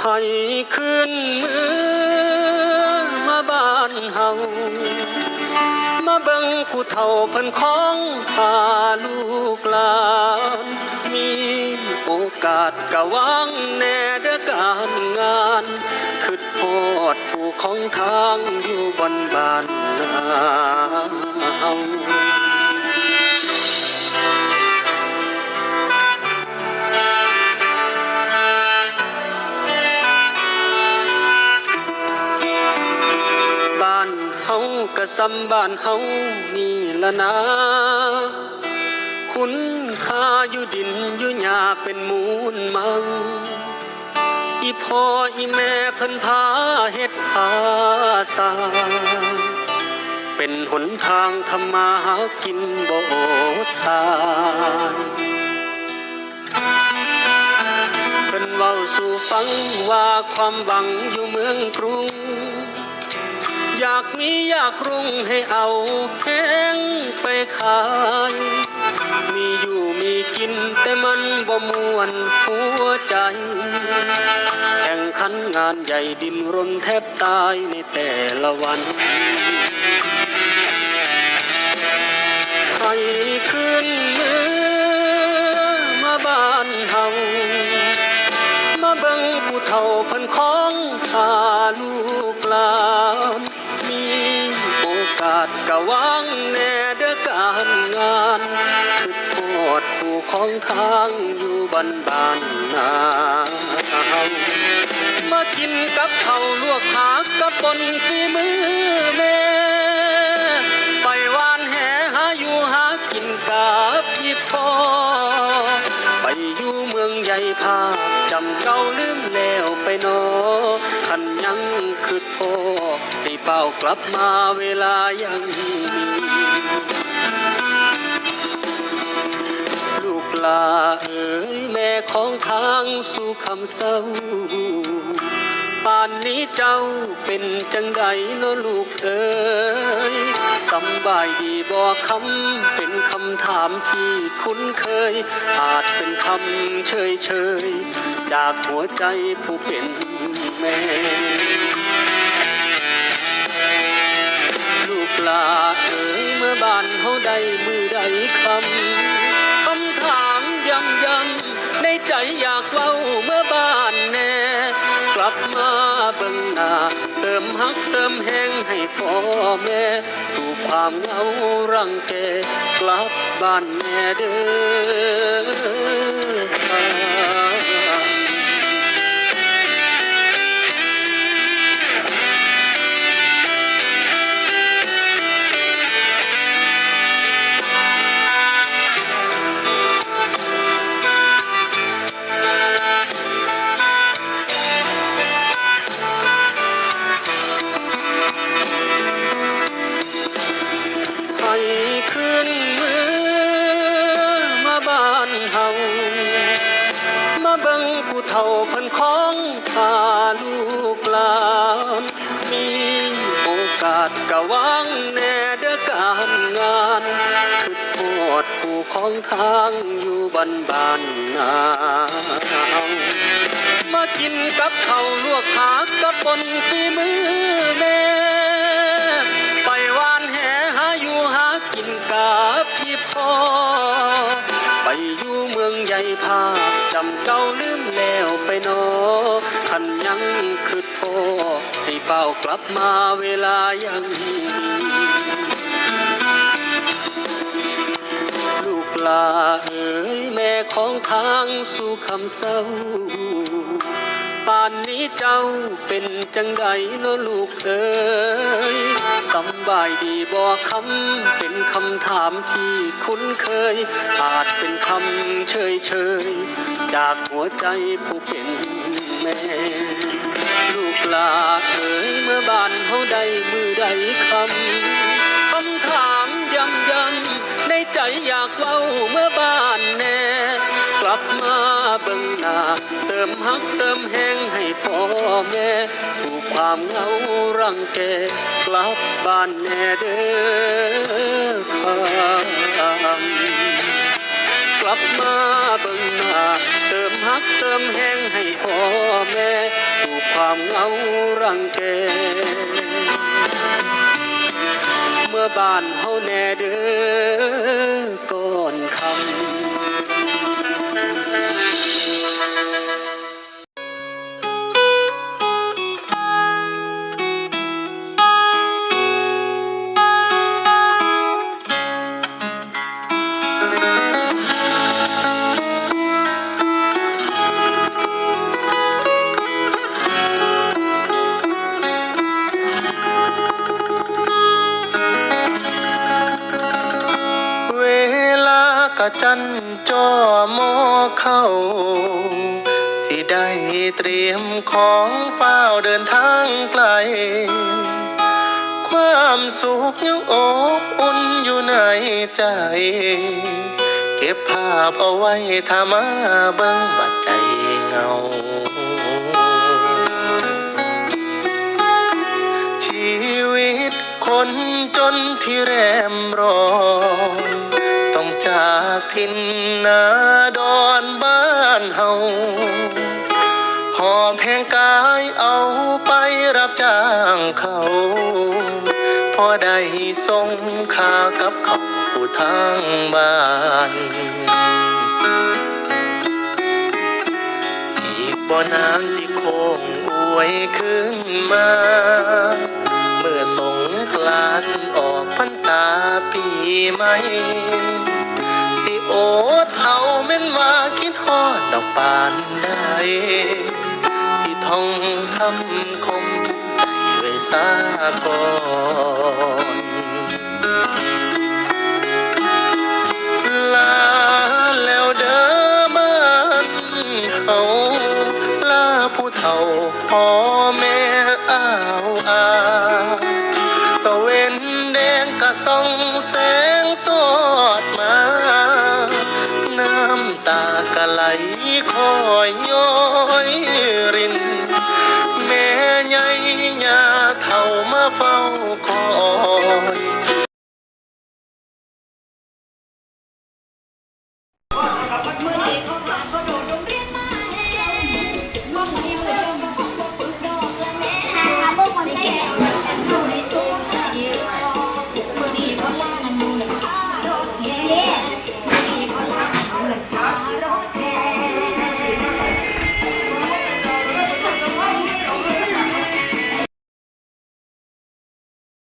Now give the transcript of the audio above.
ให้ขึ้นมือมาบ้านเฮามาเบิ่งผู้เฒ่าเพิ่นของพาลูกหลานมีโอกาสกะวางแน่เด้อการงานคิดฮอดผู้ของทางอยู่บนบ้านนาเฮา ซ้ำบ้านเฮานี่ละนะ คุณค่าอยู่ดินอยู่หญ้าเป็นมูลเมังอีพ่ออีแม่เพิ่นพาเฮ็ดพาสาเป็นหนทางทำมาหากินบ่ตายเพิ่นเว้าสู่ฟังว่าความหวังอยู่เมืองกรุง อยากมีอยากรุ่งให้เอาแพงไปขาย มีอยู่มีกินแต่มันบ่มวนหัวใจ แข่งขันงานใหญ่ดินรนแทบตายในแต่ละวันให้ขึ้นมือมาบ้านเฮามาเบิ่งผู้เฒ่าาสกะวางแน่เด้อการงานคือโทษผู้ของทางอยู่บ้านบ้านนามากินกับเขาลวกผักกับปนฝีมือแม่ไปวานแหหาอยู่หากินกับพี่พ่อไปอยู่เมืองใหญ่ภาคจำเก่าลืมแล้วไปหนอขันยังคือพ่อให้ เป้ากลับมาเวลายังมีลูกลาเอ๋ยแม่ของทางสู่คำเศร้า ป่านนี้เจ้าเป็นจังใดเนาะลูกเอ๋ยสำบายดีบ่คำเป็นคำถามที่คุ้นเคย อาจเป็นคำเฉยเฉยจากหัวใจผู้เป็นแม่านเฮาได้มือใดคำ คำถามย้ำย้ำในใจอยากเว้าเมื่อบ้านแน่ กลับมาเบิ่งหน้าเติมฮักเติมแห้งให้พ่อแม่ ถูกความเหงารังแกกลับบ้านแม่เด้อ ผ่าพันของพาลูกหลานมีโอกาสกะวางแน่เด้อการงานคือโทษผู้ของทางอยู่บ้านบ้านนาเฮามากินกับเขาลวกผักกับปนฝีมือแม่ ไปอยู่เมืองใหญ่ภาพจำเก่าลืมแล้วไปนอขันยังคืดพ่อให้เป้ากลับมาเวลายังลูกลาเอ๋ยแม่ของทางสู่คำเศร้า ป่านนี้เจ้าเป็นจังใดเนาะลูกเอ๋ยสำบายดีบ่คำเป็นคำถามที่คุ้นเคย อาจเป็นคำเฉยเฉยจากหัวใจผู้เป็นแม่ลูกลาเอ๋ยเมื่อบ้านเฮาได้มือใดคำคำถามย้ำย้ำในใจอยากเว้าเมื่อบ้านแน่ กลับมาเบิ่งหน้า มฮักเติมแห้งให้พ่อแม่ถูกความเหงารังแกกลับบ้านแน่เด้อคำกลับมาเบิ่งหน้าเติมฮักเติมแห้งให้พ่อแม่ถูกความเหงารังแก บ้านเฮาแน่เด้อก่อนคำ จันจ่อหมอเข้า สิได้เตรียมของเฝ้าวเดินทางไกล ความสุขยังอบอุ่นอยู่ในใจ เก็บภาพเอาไว้ถ้ามาเบิ่งบัดใจเงาชีวิตคนจนที่แรมร้อน จากทินนาดอนบ้านเฮาหอบแห่งกายเอาไปรับจ้างเขา พอได้ส่งค่ากับเขาทางบ้านอีกบ่นานสิโคงอวยขึ้นมา เมื่อสงกรานต์ออกพรรษาปีใหม่ โอดเอาเม่นว่าคิดฮอดดอกปานได้สิท่องคำคมใจไว้ซาก่อนลาแล้วเด้อบ้านเฮาลาผู้เฒ่าพ่อแม่อ้าวอาตะเวนแดงกะส่องแสงสอดมาน้ำตากะไหลคอยย้อยริน แม่ใหญ่ยาเท่ามาเฝ้าคอ